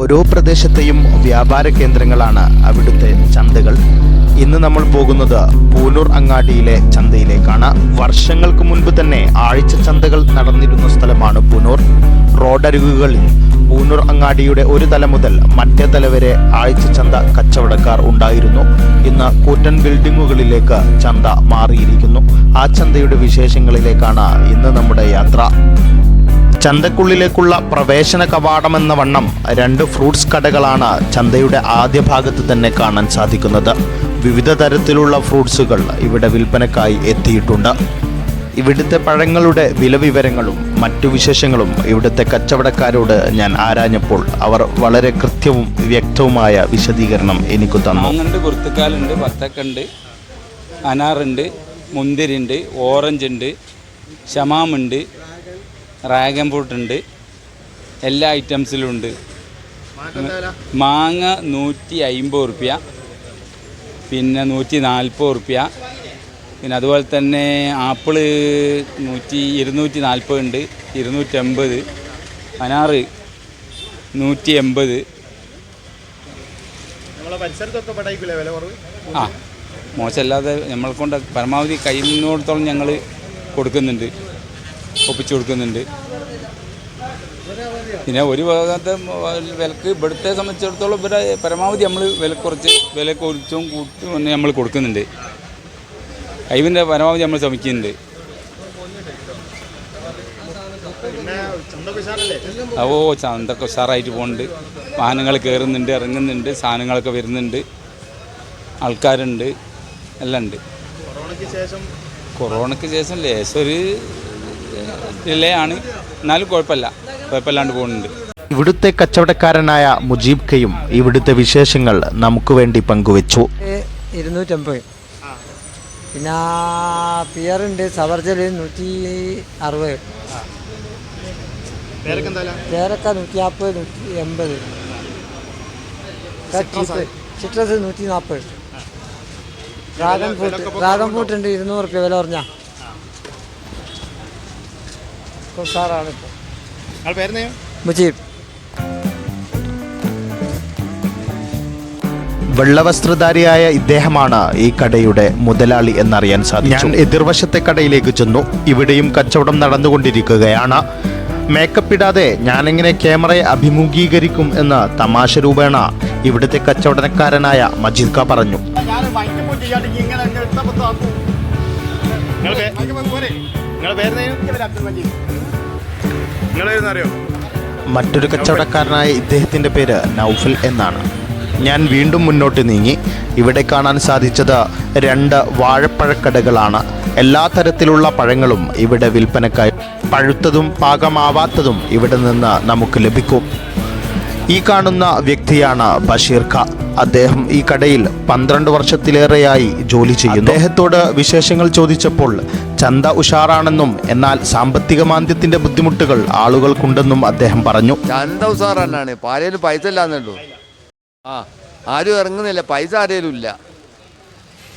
ഓരോ പ്രദേശത്തെയും വ്യാപാര കേന്ദ്രങ്ങളാണ് അവിടുത്തെ ചന്തകൾ. ഇന്ന് നമ്മൾ പോകുന്നത് പൂനൂർ അങ്ങാടിയിലെ ചന്തയിലേക്കാണ്. വർഷങ്ങൾക്ക് മുൻപ് തന്നെ ആഴ്ച ചന്തകൾ നടന്നിരുന്ന സ്ഥലമാണ് പൂനൂർ. റോഡരികുകളിൽ പൂനൂർ അങ്ങാടിയുടെ ഒരു തല മുതൽ മറ്റേ തല വരെ ആഴ്ച ചന്ത കച്ചവടക്കാർ ഉണ്ടായിരുന്നു. ഇന്ന് കൂറ്റൻ ബിൽഡിങ്ങുകളിലേക്ക് ചന്ത മാറിയിരിക്കുന്നു. ആ ചന്തയുടെ വിശേഷങ്ങളിലേക്കാണ് ഇന്ന് നമ്മുടെ യാത്ര. ചന്തക്കുള്ളിലേക്കുള്ള പ്രവേശന കവാടമെന്ന വണ്ണം രണ്ട് ഫ്രൂട്ട്സ് കടകളാണ് ചന്തയുടെ ആദ്യ ഭാഗത്ത് തന്നെ കാണാൻ സാധിക്കുന്നത്. വിവിധ തരത്തിലുള്ള ഫ്രൂട്ട്സുകൾ ഇവിടെ വിൽപ്പനക്കായി എത്തിയിട്ടുണ്ട്. ഇവിടുത്തെ പഴങ്ങളുടെ വില വിവരങ്ങളും മറ്റു വിശേഷങ്ങളും ഇവിടുത്തെ കച്ചവടക്കാരോട് ഞാൻ ആരാഞ്ഞപ്പോൾ അവർ വളരെ കൃത്യവും വ്യക്തവുമായ വിശദീകരണം എനിക്ക് തന്നു. മാങ്ങുണ്ട് പുറത്തുക്കാലുണ്ട് വത്തക്കുണ്ട് അനാറുണ്ട് മുന്തിരിണ്ട് ഓറഞ്ച് ഉണ്ട് ഷമാമുണ്ട് ഡ്രാഗൺ ഫ്രൂട്ട് ഉണ്ട് എല്ലാ ഐറ്റംസിലും ഉണ്ട് മാങ്ങ നൂറ്റി അമ്പത് റുപ്യ പിന്നെ നൂറ്റി നാൽപ്പത് റുപ്യ പിന്നെ അതുപോലെ തന്നെ ആപ്പിൾ നൂറ്റി ഇരുന്നൂറ്റി നാൽപ്പത് ഉണ്ട്. ഇരുന്നൂറ്റമ്പത്. അനാറ് നൂറ്റി എൺപത് ആ മോശമല്ലാതെ നമ്മളെ കൊണ്ട് പരമാവധി കഴിയുന്നിടത്തോളം ഞങ്ങൾ കൊടുക്കുന്നുണ്ട്. ഒപ്പിച്ചു കൊടുക്കുന്നുണ്ട്. പിന്നെ ഒരു ഭാഗത്തെ വിലക്ക് ഇവിടുത്തെ സംബന്ധിച്ചിടത്തോളം ഇവിടെ പരമാവധി നമ്മൾ വില കുറച്ച് വില കുറച്ചും കൂട്ടി നമ്മൾ കൊടുക്കുന്നുണ്ട്. അയവിന്റെ പരമാവധി നമ്മൾ ശ്രമിക്കുന്നുണ്ട്. ഓ ചന്തൊക്കെ ഉഷാറായിട്ട് പോകുന്നുണ്ട് വാഹനങ്ങൾ കയറുന്നുണ്ട് ഇറങ്ങുന്നുണ്ട് സാധനങ്ങളൊക്കെ വരുന്നുണ്ട്. ആൾക്കാരുണ്ട് എല്ലാം ഉണ്ട്. കൊറോണയ്ക്ക് ശേഷം ലേശം ഒരു ഡിലേ ആണ്. എന്നാലും കുഴപ്പമില്ല. കുഴപ്പമില്ലാണ്ട് പോകുന്നുണ്ട്. ഇവിടുത്തെ കച്ചവടക്കാരനായ മുജീബ് കയും ഇവിടുത്തെ വിശേഷങ്ങൾ നമുക്ക് വേണ്ടി പങ്കുവച്ചു. ഇരുന്നൂറ്റമ്പത്. പിന്നെ പിയറുണ്ട് സവർജൽ നൂറ്റി അറുപത് പേരക്ക നൂറ്റി നാൽപ്പത് നൂറ്റി എൺപത് സിട്രസ് നൂറ്റി നാൽപ്പത് ഡ്രാഗൺ ഫ്രൂട്ട് ഡ്രാഗൺ ഫ്രൂട്ട് ഉണ്ട് ഇരുന്നൂറ് റുപ്യ വില ഉഷാറാണ് ഇപ്പോൾ മുജീബ്. വെള്ളവസ്ത്രധാരിയായ ഇദ്ദേഹമാണ് ഈ കടയുടെ മുതലാളി എന്നറിയാൻ സാധിച്ചു. ഞാൻ എതിർവശത്തെ കടയിലേക്ക് ചെന്നു. ഇവിടെയും കച്ചവടം നടന്നുകൊണ്ടിരിക്കുകയാണ്. മേക്കപ്പ് ഇടാതെ ഞാനെങ്ങനെ ക്യാമറയെ അഭിമുഖീകരിക്കും എന്ന് തമാശ രൂപേണ ഇവിടുത്തെ കച്ചവടക്കാരനായ മജീദ് ഖാ പറഞ്ഞു. മറ്റൊരു കച്ചവടക്കാരനായ ഇദ്ദേഹത്തിന്റെ പേര് നൗഫൽ എന്നാണ്. ഞാൻ വീണ്ടും മുന്നോട്ട് നീങ്ങി. ഇവിടെ കാണാൻ സാധിച്ചത് രണ്ട് വാഴപ്പഴക്കടകളാണ്. എല്ലാ തരത്തിലുള്ള പഴങ്ങളും ഇവിടെ വിൽപ്പനക്കായി പഴുത്തതും പാകമാവാത്തതും ഇവിടെ നിന്ന് നമുക്ക് ലഭിക്കും. ഈ കാണുന്ന വ്യക്തിയാണ് ബഷീർ ഖാ. അദ്ദേഹം ഈ കടയിൽ പന്ത്രണ്ട് വർഷത്തിലേറെയായി ജോലി ചെയ്യുന്നു. അദ്ദേഹത്തോട് വിശേഷങ്ങൾ ചോദിച്ചപ്പോൾ ചന്ത ഉഷാറാണെന്നും എന്നാൽ സാമ്പത്തിക മാന്ദ്യത്തിന്റെ ബുദ്ധിമുട്ടുകൾ ആളുകൾക്കുണ്ടെന്നും അദ്ദേഹം പറഞ്ഞു. ചന്ത ഉഷാറാണ് പാലയിൽ പൈസ ഇല്ലാന്നുള്ളൂ ആ ആരും ഇറങ്ങുന്നില്ല പൈസ ആരേലും ഇല്ല.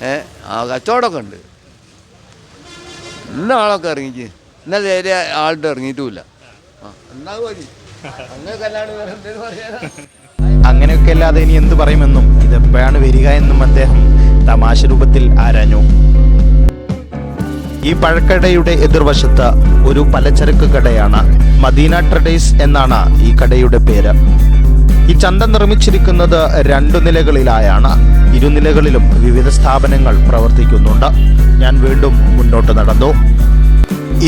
ഏ ആ കച്ചവടമൊക്കെ ഉണ്ട്. ഇന്ന ആളൊക്കെ ഇറങ്ങിച്ച് ഇന്നലെ ഏരിയ ആളുടെ ഇറങ്ങിയിട്ടുമില്ല. ആ എന്നാ മതി അങ്ങനെ കല്യാണം വേറെ എന്തേലും പറയാനാ? അങ്ങനെയൊക്കെ അല്ലാതെ ഇനി എന്ത് പറയുമെന്നും ഇതെപ്പോഴാണ് വരിക എന്നും അദ്ദേഹം തമാശ രൂപത്തിൽ ആരാഞ്ഞു. ഈ പഴക്കടയുടെ എതിർവശത്ത് ഒരു പലചരക്ക് കടയാണ് മദീന ട്രഡേഴ്സ് എന്നാണ് ഈ കടയുടെ പേര്. ഈ ചന്ത നിർമ്മിച്ചിരിക്കുന്നത് രണ്ടു നിലകളിലായാണ്. ഇരുനിലകളിലും വിവിധ സ്ഥാപനങ്ങൾ പ്രവർത്തിക്കുന്നുണ്ട്. ഞാൻ വീണ്ടും മുന്നോട്ട് നടന്നു.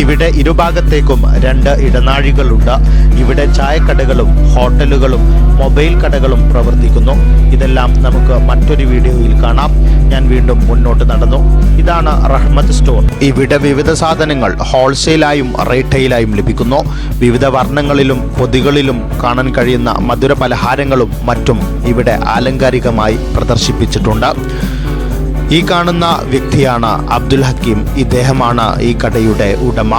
ഇവിടെ ഇരുഭാഗത്തേക്കും രണ്ട് ഇടനാഴികളുണ്ട്. ഇവിടെ ചായക്കടകളും ഹോട്ടലുകളും മൊബൈൽ കടകളും പ്രവർത്തിക്കുന്നു. ഇതെല്ലാം നമുക്ക് മറ്റൊരു വീഡിയോയിൽ കാണാം. ഞാൻ വീണ്ടും മുന്നോട്ട് നടന്നു. ഇതാണ് റഹ്മത്ത് സ്റ്റോർ. ഇവിടെ വിവിധ സാധനങ്ങൾ ഹോൾസെയിലായും റീറ്റെയിലായും ലഭിക്കുന്നു. വിവിധ വർണങ്ങളിലും പൊതികളിലും കാണാൻ കഴിയുന്ന മധുര പലഹാരങ്ങളും മറ്റും ഇവിടെ ആലങ്കാരികമായി പ്രദർശിപ്പിച്ചിട്ടുണ്ട്. ഈ കാണുന്ന വ്യക്തിയാണ് അബ്ദുൽ ഹക്കീം. ഇദ്ദേഹമാണ് ഈ കടയുടെ ഉടമ.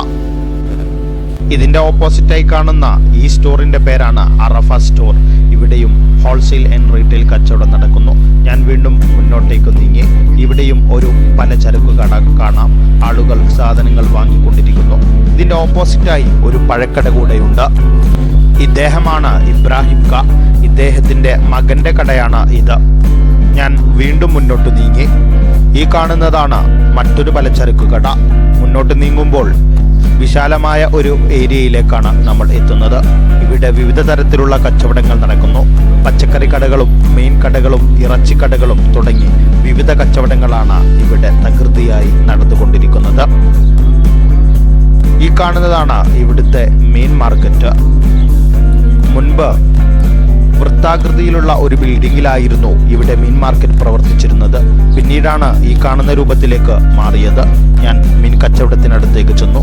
ഇതിന്റെ ഓപ്പോസിറ്റായി കാണുന്ന ഈ സ്റ്റോറിന്റെ പേരാണ് അറഫ സ്റ്റോർ. ഇവിടെയും ഹോൾസെയിൽ ആൻഡ് റീറ്റെയിൽ കച്ചവടം നടക്കുന്നു. ഞാൻ വീണ്ടും മുന്നോട്ടേക്ക് നീങ്ങി. ഇവിടെയും ഒരു പലചരക്ക് കട കാണാം. ആളുകൾ സാധനങ്ങൾ വാങ്ങിക്കൊണ്ടിരിക്കുന്നു. ഇതിന്റെ ഓപ്പോസിറ്റായി ഒരു പഴക്കട കൂടെയുണ്ട്. ഇദ്ദേഹമാണ് ഇബ്രാഹിം ക ഇദ്ദേഹത്തിന്റെ മകന്റെ കടയാണ് ഇത്. ഞാൻ വീണ്ടും മുന്നോട്ട് നീങ്ങി. ഈ കാണുന്നതാണ് മറ്റൊരു പലചരക്ക് കട. മുന്നോട്ട് നീങ്ങുമ്പോൾ വിശാലമായ ഒരു ഏരിയയിലേക്കാണ് നമ്മൾ എത്തുന്നത്. ഇവിടെ വിവിധ തരത്തിലുള്ള കച്ചവടങ്ങൾ നടക്കുന്നു. പച്ചക്കറി കടകളും മീൻ കടകളും ഇറച്ചിക്കടകളും തുടങ്ങി വിവിധ കച്ചവടങ്ങളാണ് ഇവിടെ തകൃതിയായി നടന്നുകൊണ്ടിരിക്കുന്നത്. ഈ കാണുന്നതാണ് ഇവിടുത്തെ മീൻ മാർക്കറ്റ്. മുൻപ് വൃത്താകൃതിയിലുള്ള ഒരു ബിൽഡിംഗിലായിരുന്നു ഇവിടെ മീൻ മാർക്കറ്റ് പ്രവർത്തിച്ചിരുന്നത്. പിന്നീടാണ് ഈ കാണുന്ന രൂപത്തിലേക്ക് മാറിയത്. ഞാൻ മീൻ കച്ചവടത്തിനടുത്തേക്ക് ചെന്നു.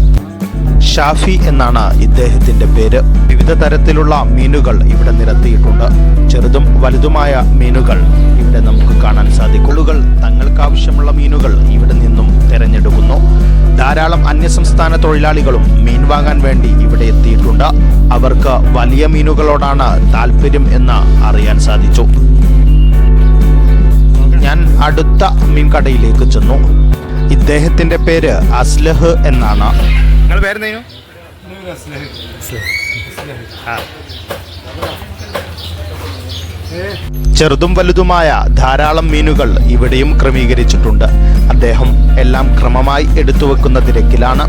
ഷാഫി എന്നാണ് ഇദ്ദേഹത്തിന്റെ പേര്. വിവിധ തരത്തിലുള്ള മീനുകൾ ഇവിടെ നിരത്തിയിട്ടുണ്ട്. ചെറുതും വലുതുമായ മീനുകൾ ഇവിടെ നമുക്ക് കാണാൻ സാധിക്കുള്ളുകൾ തങ്ങൾക്കാവശ്യമുള്ള മീനുകൾ ഇവിടെ നിന്നും തിരഞ്ഞെടുക്കുന്നു. ധാരാളം അന്യസംസ്ഥാന തൊഴിലാളികളും മീൻ വാങ്ങാൻ വേണ്ടി ഇവിടെ എത്തിയിട്ടുണ്ട്. അവർക്ക് വലിയ മീനുകളോടാണ് താല്പര്യം എന്ന് അറിയാൻ സാധിച്ചു. ഞാൻ അടുത്ത മീൻ കടയിലേക്ക് ചെന്നു. ഇദ്ദേഹത്തിന്റെ പേര് അസ്ലഹ് എന്നാണ്. ചെറുതും വലുതുമായ ധാരാളം മീനുകൾ ഇവിടെയും ക്രമീകരിച്ചിട്ടുണ്ട്. അദ്ദേഹം എല്ലാം ക്രമമായി എടുത്തു വെക്കുന്ന തിരക്കിലാണ്.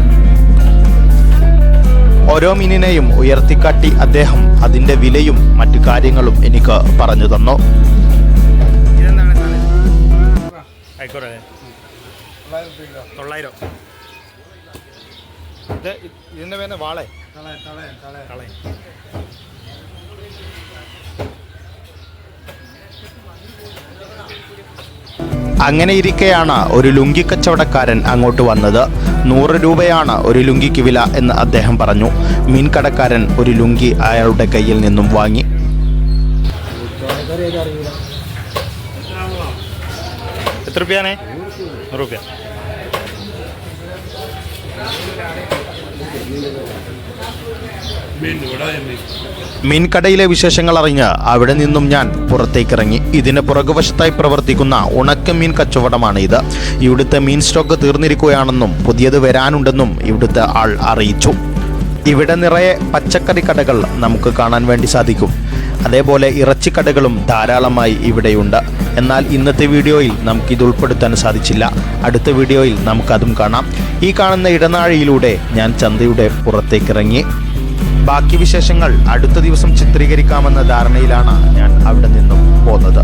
ഓരോ മീനിനെയും ഉയർത്തിക്കാട്ടി അദ്ദേഹം അതിന്റെ വിലയും മറ്റു കാര്യങ്ങളും എനിക്ക് പറഞ്ഞു തന്നു. ആയിക്കോട്ടെ. തൊള്ളായിരം. ഇത് ഇതിന്റെ പേര് വാളെ. കളയ അങ്ങനെ ഇരിക്കെയാണ് ഒരു ലുങ്കി കച്ചവടക്കാരൻ അങ്ങോട്ട് വന്നത്. നൂറ് രൂപയാണ് ഒരു ലുങ്കിക്ക് വില എന്ന് അദ്ദേഹം പറഞ്ഞു. മീൻകടക്കാരൻ ഒരു ലുങ്കി അയാളുടെ കയ്യിൽ നിന്നും വാങ്ങി. എത്ര രൂപയാണേ? നൂറ് റുപ്യ മീൻ കടയിലെ വിശേഷങ്ങൾ അറിഞ്ഞ് അവിടെ നിന്നും ഞാൻ പുറത്തേക്കിറങ്ങി. ഇതിന് പുറകുവശത്തായി പ്രവർത്തിക്കുന്ന ഉണക്ക മീൻ കച്ചവടമാണ് ഇത്. ഇവിടുത്തെ മീൻ സ്റ്റോക്ക് തീർന്നിരിക്കുകയാണെന്നും പുതിയത് വരാനുണ്ടെന്നും ഇവിടുത്തെ ആൾ അറിയിച്ചു. ഇവിടെ നിറയെ പച്ചക്കറി കടകൾ നമുക്ക് കാണാൻ വേണ്ടി സാധിക്കും. അതേപോലെ ഇറച്ചിക്കടകളും ധാരാളമായി ഇവിടെയുണ്ട്. എന്നാൽ ഇന്നത്തെ വീഡിയോയിൽ നമുക്കിത് ഉൾപ്പെടുത്താൻ സാധിച്ചില്ല. അടുത്ത വീഡിയോയിൽ നമുക്കതും കാണാം. ഈ കാണുന്ന ഇടനാഴിയിലൂടെ ഞാൻ ചന്തയുടെ പുറത്തേക്കിറങ്ങി. ബാക്കി വിശേഷങ്ങൾ അടുത്ത ദിവസം ചിത്രീകരിക്കാമെന്ന ധാരണയിലാണ് ഞാൻ അവിടെ നിന്നും പോന്നത്